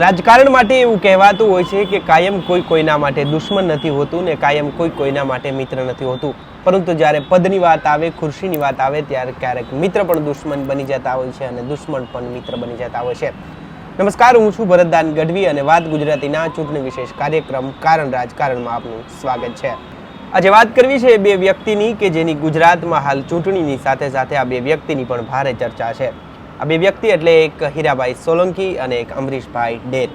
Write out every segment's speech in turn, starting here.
રાજકારણ માટે એવું કહેવાતું હોય છે કે કાયમ કોઈ કોઈના માટે દુશ્મન નથી હોતું ને કાયમ કોઈ કોઈના માટે મિત્ર નથી હોતું. પરંતુ જ્યારે પદની વાત આવે, ખુરશીની વાત આવે, ત્યારે ક્યારેક મિત્ર પણ દુશ્મન બની જતા હોય છે અને દુશ્મન પણ મિત્ર બની જતા હોય છે. નમસ્કાર, હું છું ભરતદાન ગઢવી અને વાત ગુજરાતીના ચૂંટણી વિશેષ કાર્યક્રમ કારણ રાજકારણમાં આપનું સ્વાગત છે. આજે વાત કરવી છે બે વ્યક્તિની કે જેની ગુજરાતમાં હાલ ચૂંટણીની સાથે સાથે આ બે વ્યક્તિની પણ ભારે ચર્ચા છે. આ બે વ્યક્તિ એટલે એક હીરાભાઈ સોલંકી અને એક અમરીશભાઈ ડેર.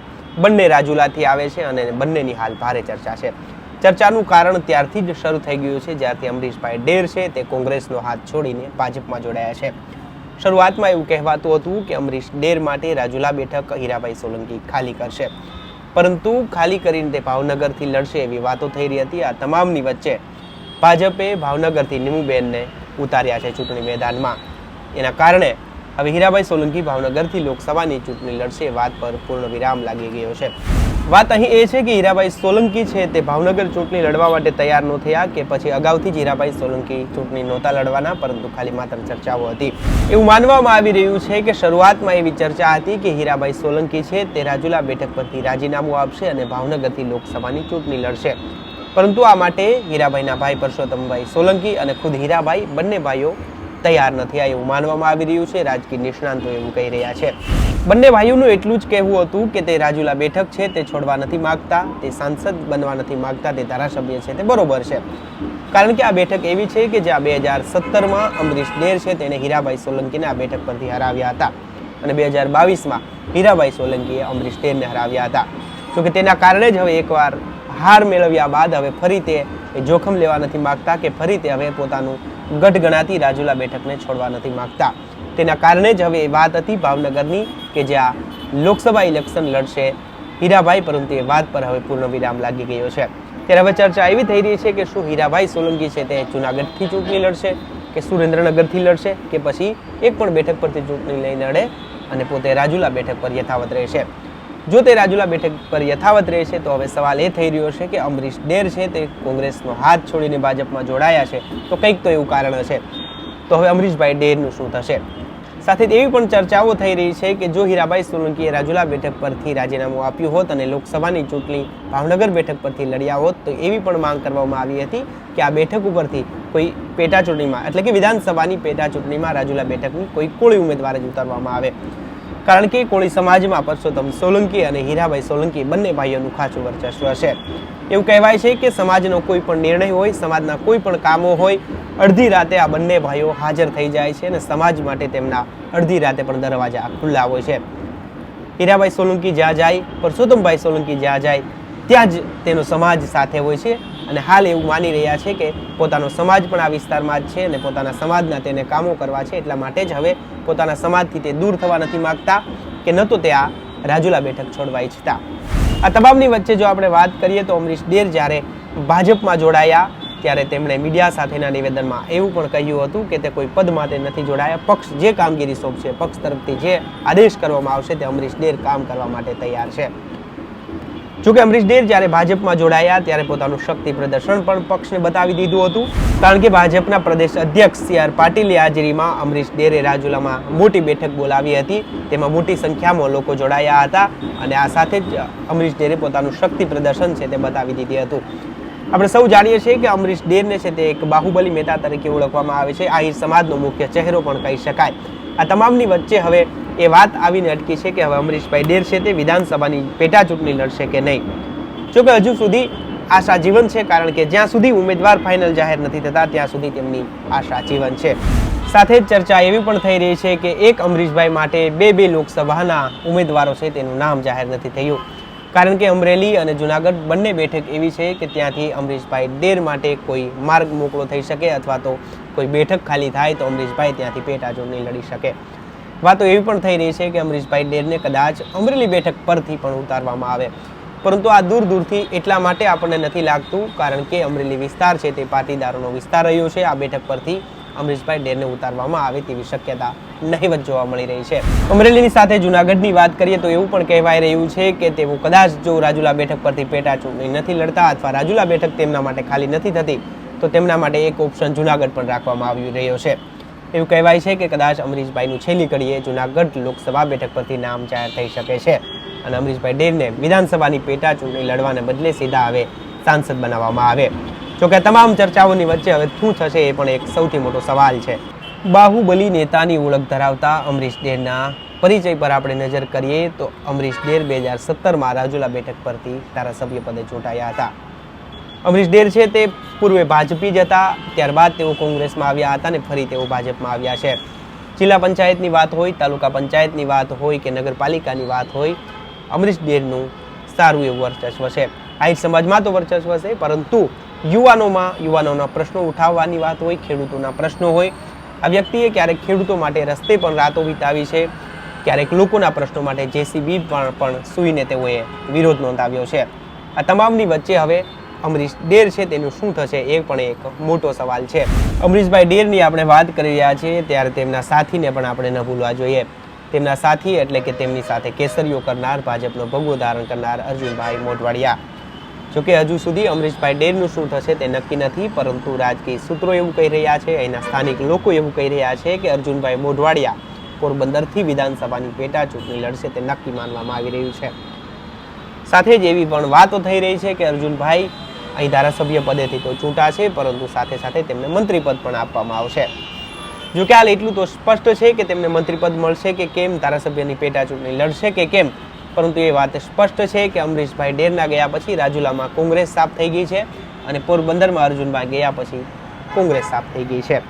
બંને રાજુલાથી આવે છે અને બંનેની હાલ ભારે ચર્ચા છે. ચર્ચાનું કારણ ત્યારથી જ શરૂ થઈ ગયું છે, જ્યારથી અમરીશભાઈ ડેર છે, તે કોંગ્રેસનો હાથ છોડીને ભાજપમાં જોડાયા છે. શરૂઆતમાં એવું કહેવાતું હતું કે અમરીશ ડેર માટે રાજુલા બેઠક હીરાભાઈ સોલંકી ખાલી કરશે. પરંતુ ખાલી કરીને તે ભાવનગરથી લડશે એવી વાતો થઈ રહી હતી આ તમામની વચ્ચે. ભાજપે ભાવનગરથી નિમુબેનને ઉતાર્યા છે ચૂંટણી મેદાનમાં. એના કારણે હવે હીરાભાઈ સોલંકી ભાવનગરથી લોકસભાની ચૂંટણી લડશે. વાત પર પૂર્ણ વિરામ લાગી ગયો છે. વાત અહીં એ છે કે હીરાભાઈ સોલંકી છે તે ભાવનગર ચૂંટણી લડવા માટે તૈયાર ન થયા કે પછી અગાઉથી જ હીરાભાઈ સોલંકી ચૂંટણી નહોતા લડવાના, પરંતુ ખાલી માત્ર ચર્ચાઓ હતી. એવું માનવામાં આવી રહ્યું છે કે શરૂઆતમાં એવી ચર્ચા હતી કે હીરાભાઈ સોલંકી છે તે રાજુલા બેઠક પરથી રાજીનામું આપશે અને ભાવનગરથી લોકસભાની ચૂંટણી લડશે. પરંતુ આ માટે હીરાભાઈના ભાઈ પરસોત્તમભાઈ સોલંકી અને ખુદ હીરાભાઈ બંને ભાઈઓ તૈયાર નથી આ એવું માનવામાં આવી રહ્યું છે. રાજકીય નિષ્ણાંતો એવું કહી રહ્યા છે. બંને ભાઈઓનું એટલું જ કહેવું હતું કે તે રાજુલા બેઠક છે, તે છોડવા નથી માગતા, તે સાંસદ બનવા નથી માગતા, તે ધારાસભ્ય છે, તે બરોબર છે. કારણ કે આ બેઠક એવી છે કે જ્યાં બે હજાર સત્તરમાં અમરીશ ડેર છે, તેણે હીરાભાઈ સોલંકીને આ બેઠક પરથી હરાવ્યા હતા. અને બે હજાર બાવીસમાં હીરાભાઈ સોલંકીએ અમરીશ ડેરને હરાવ્યા હતા. જોકે તેના કારણે જ હવે એકવાર હાર મેળવ્યા બાદ હવે ફરી તે જોખમ લેવા નથી માગતા કે ફરી તે હવે પોતાનું ગઢ ગણાતી રાજુલા બેઠકને છોડવા નથી માગતા. તેના કારણે જ હવે એ વાત હતી ભાવનગરની કે જ્યાં લોકસભા ઇલેક્શન લડશે. હીરાભાઈ, પરંતુ એ વાત પર હવે પૂર્ણ વિરામ લાગી ગયો છે. ત્યારે હવે ચર્ચા એવી થઈ રહી છે કે શું હીરાભાઈ સોલંકી છે તે જુનાગઢથી ચૂંટણી લડશે કે સુરેન્દ્રનગરથી લડશે કે પછી એક પણ બેઠક પરથી ચૂંટણી લઈ લડે અને પોતે રાજુલા બેઠક પર યથાવત રહેશે. જો તે રાજુલા બેઠક પર યથાવત રહેશે, તો હવે સવાલ એ થઈ રહ્યો છે કે અમરીશ ડેર છે તે કોંગ્રેસનો હાથ છોડીને ભાજપમાં જોડાયા છે, તો કંઈક તો એવું કારણ હશે. તો હવે અમરીશભાઈ ડેરનું શું થશે? સાથે એવી પણ ચર્ચાઓ થઈ રહી છે કે જો હીરાબાઈ સોલંકીએ રાજુલા બેઠક પરથી રાજીનામું આપ્યું હોત અને લોકસભાની ચૂંટણી ભાવનગર બેઠક પરથી લડ્યા હોત, તો એવી પણ માંગ કરવામાં આવી હતી કે આ બેઠક ઉપરથી કોઈ પેટા ચૂંટણીમાં એટલે કે વિધાનસભાની પેટા ચૂંટણીમાં રાજુલા બેઠકની કોઈ કોળી ઉમેદવાર જ ઉતારવામાં આવે. કારણ કે કોળી સમાજમાં પરસોત્તમ સોલંકી અને હીરાભાઈ સોલંકી બંને ભાઈઓનું ખાસું વર્ચસ્વ છે. એવું કહેવાય છે કે સમાજનો કોઈ પણ નિર્ણય હોય, સમાજના કોઈ પણ કામો હોય, અડધી રાતે આ બંને ભાઈઓ હાજર થઈ જાય છે અને સમાજ માટે તેમના અડધી રાતે પણ દરવાજા ખુલ્લા હોય છે. હીરાભાઈ સોલંકી જ્યાં જાય, પરસોત્તમભાઈ સોલંકી જ્યાં જાય, ત્યાં જ તેનો સમાજ સાથે હોય છે. અને હાલ એવું માની રહ્યા છે કે પોતાનો સમાજ પણ આ વિસ્તારમાં જ છે અને પોતાના સમાજના તેને કામો કરવા છે એટલા માટે જ હવે પોતાના સમાજથી તે દૂર થવા નથી માગતા કે ન તો તે આ રાજુલા બેઠક છોડવા ઈચ્છતા આ તમામની વચ્ચે જો આપણે વાત કરીએ તો અમરીશ ડેર જ્યારે ભાજપમાં જોડાયા, ત્યારે તેમણે મીડિયા સાથેના નિવેદનમાં એવું પણ કહ્યું હતું કે તે કોઈ પદ માટે નથી જોડાયા. પક્ષ જે કામગીરી સોંપશે, પક્ષ તરફથી જે આદેશ કરવામાં આવશે, તે અમરીશ ડેર કામ કરવા માટે તૈયાર છે. જોકે અમરીશ ડેર જ્યારે ભાજપમાં જોડાયા ત્યારે પોતાનું શક્તિ પ્રદર્શન પણ પક્ષને બતાવી દીધું હતું. કારણ કે ભાજપના પ્રદેશ અધ્યક્ષ સી આર પાટીલની હાજરીમાં અમરીશ ડેરે રાજુલામાં મોટી બેઠક બોલાવી હતી. તેમાં મોટી સંખ્યામાં લોકો જોડાયા હતા અને આ સાથે જ અમરીશ ડેરે પોતાનું શક્તિ પ્રદર્શન છે તે બતાવી દીધી હતું. આપણે સૌ જાણીએ છીએ કે અમરીશ ડેરને છે તે એક બાહુબલી મહેતા તરીકે ઓળખવામાં આવે છે. આહિર સમાજનો મુખ્ય ચહેરો પણ કહી શકાય. આ તમામની વચ્ચે હવે એ વાત આવીને અટકી છે કે હવે અમરીશભાઈ ડેર છે તે વિધાનસભાની પેટા ચૂંટણી લડશે કે નહીં? જોકે હજુ સુધી આશા જીવન છે, કારણ કે જ્યાં સુધી ઉમેદવાર ફાઇનલ જાહેર નથી થતા, ત્યાં સુધી તેમની આશા જીવન છે. સાથે જ ચર્ચા એવી પણ થઈ રહી છે કે એક અમરીશભાઈ માટે બે બે લોકસભાના ઉમેદવારો છે, તેનું નામ જાહેર નથી થયું. કારણ કે અમરેલી અને જુનાગઢ બંને બેઠક એવી છે કે ત્યાંથી અમરીશભાઈ ડેર માટે કોઈ માર્ગ મોકળો થઈ શકે અથવા તો કોઈ બેઠક ખાલી થાય તો અમરીશભાઈ ત્યાંથી પેટા ચૂંટણી લડી શકે. વાતો એવી પણ થઈ રહી છે કે અમરીશભાઈ ડેરને કદાચ અમરેલી બેઠક પરથી પણ ઉતારવામાં આવે. પરંતુ આ દૂર દૂરથી એટલા માટે આપણને નથી લાગતું કારણ કે અમરેલી વિસ્તાર છે તે પાટીદારોનો વિસ્તાર રહ્યો છે. આ બેઠક પરથી અમરીશભાઈ ડેરને ઉતારવામાં આવે તેવી શક્યતા નહીવત જોવા મળી રહી છે. અમરેલીની સાથે જુનાગઢની વાત કરીએ તો એવું પણ કહેવાય રહ્યું છે કે તેઓ કદાચ જો રાજુલા બેઠક પરથી પેટા ચૂંટણી નથી લડતા અથવા રાજુલા બેઠક તેમના માટે ખાલી નથી થતી, તો તેમના માટે એક ઓપ્શન જુનાગઢ પણ રાખવામાં આવી રહ્યો છે. એવું કહેવાય છે કે કદાચ અમરીશભાઈનું છેલ્લી કડીએ જુનાગઢ લોકસભા બેઠક પરથી નામ જાહેર થઈ શકે છે અને અમરીશભાઈ ડેરને વિધાનસભાની પેટા ચૂંટણી લડવાને બદલે સીધા હવે સાંસદ બનાવવામાં આવે. જોકે તમામ ચર્ચાઓની વચ્ચે હવે શું થશે એ પણ એક સૌથી મોટો સવાલ છે. બાહુબલી નેતાની ઓળખ ધરાવતા અમરીશ ડેરના પરિચય પર આપણે નજર કરીએ તો અમરીશ ડેર બે હજાર સત્તરમાં રાજુલા બેઠક પરથી ધારાસભ્ય પદે ચૂંટાયા હતા. અમરીશ ડેર છે તે પૂર્વે ભાજપી જ હતા, ત્યારબાદ તેઓ કોંગ્રેસમાં આવ્યા હતા અને ફરી તેઓ ભાજપમાં આવ્યા છે. જિલ્લા પંચાયતની વાત હોય, તાલુકા પંચાયતની વાત હોય કે નગરપાલિકાની વાત હોય, અમરીશ ડેરનું સારું એવું વર્ચસ્વ છે. આહિર સમાજમાં તો વર્ચસ્વ છે, પરંતુ યુવાનોમાં યુવાનોના પ્રશ્નો ઉઠાવવાની વાત હોય, ખેડૂતોના પ્રશ્નો હોય, આ વ્યક્તિએ ક્યારેક ખેડૂતો માટે રસ્તે પણ રાતો વિતાવી છે, ક્યારેક લોકોના પ્રશ્નો માટે જેસીબી પણ પણ સૂઈને તેઓએ વિરોધ નોંધાવ્યો છે. આ તમામની વચ્ચે હવે અમરીશ ડેર છે, તેનું શું થશે એ પણ એક મોટો સવાલ છે. અમરીશભાઈ ડેરની આપણે વાત કરી રહ્યા છીએ, ત્યારે તેમના સાથીને પણ આપણે ન ભૂલવા જોઈએ. તેમના સાથી એટલે કે તેમની સાથે કેસરીઓ કરનાર, ભાજપનો ભગવો ધારણ કરનાર અર્જુનભાઈ મોઢવાડિયા. જોકે હજુ સુધી અમરીશભાઈ ડેરનું શું થશે તે નક્કી નથી, પરંતુ રાજકીય સૂત્રો એવું કહી રહ્યા છે, અહીંના સ્થાનિક લોકો એવું કહી રહ્યા છે કે અર્જુનભાઈ મોઢવાડિયા પોરબંદરથી વિધાનસભાની પેટા ચૂંટણી લડશે તે નક્કી માનવામાં આવી રહ્યું છે. સાથે જ એવી પણ વાતો થઈ રહી છે કે અર્જુનભાઈ અહીં ધારાસભ્ય પદેથી તો ચૂંટાશે, પરંતુ સાથે સાથે તેમને મંત્રીપદ પણ આપવામાં આવશે. જો કે હાલ એટલું તો સ્પષ્ટ છે કે તેમને મંત્રીપદ મળશે કે કેમ ધારાસભ્યની પેટા ચૂંટણી લડશે કે કેમ? પરંતુ એ વાત સ્પષ્ટ છે કે અમરીશભાઈ ડેરના ગયા પછી રાજુલામાં કોંગ્રેસ સાફ થઈ ગઈ છે અને પોરબંદરમાં અર્જુનભાઈ ગયા પછી કોંગ્રેસ સાફ થઈ ગઈ છે.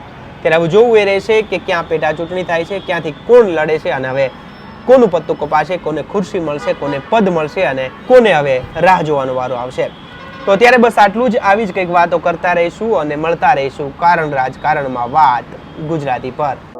ત્યારે હવે જોવું એ રહેશે કે ક્યાં પેટા ચૂંટણી થાય છે, ક્યાંથી કોણ લડે છે અને હવે કોનું પત્તું કપાશે, કોને ખુરશી મળશે, કોને પદ મળશે અને કોને હવે રાહ જોવાનો વારો આવશે. તો અત્યારે બસ આટલું જ. આવી જ કંઈક વાતો કરતા રહીશું અને મળતા રહીશું કારણ રાજકારણમાં વાત ગુજરાતી પર.